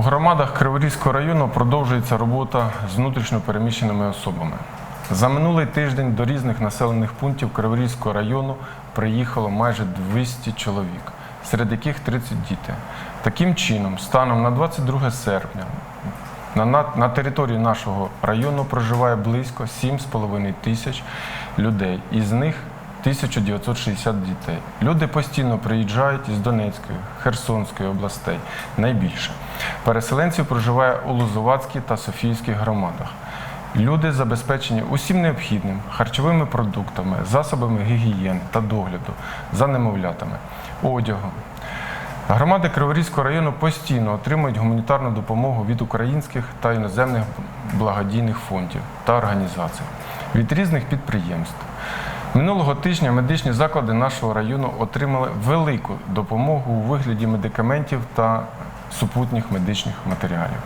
громадах Криворізького району продовжується робота з внутрішньо переміщеними особами. За минулий тиждень до різних населених пунктів Криворізького району приїхало майже 200 чоловік, серед яких 30 дітей. Таким чином, станом на 22 серпня на території нашого району проживає близько 7,5 тисяч людей, із них 1960 дітей. Люди постійно приїжджають із Донецької, Херсонської областей найбільше. Переселенців проживає у Лозувацькій та Софійських громадах. Люди забезпечені усім необхідним харчовими продуктами, засобами гігієни та догляду за немовлятами, одягом. Громади Криворізького району постійно отримують гуманітарну допомогу від українських та іноземних благодійних фондів та організацій від різних підприємств. Минулого тижня медичні заклади нашого району отримали велику допомогу у вигляді медикаментів та супутніх медичних матеріалів.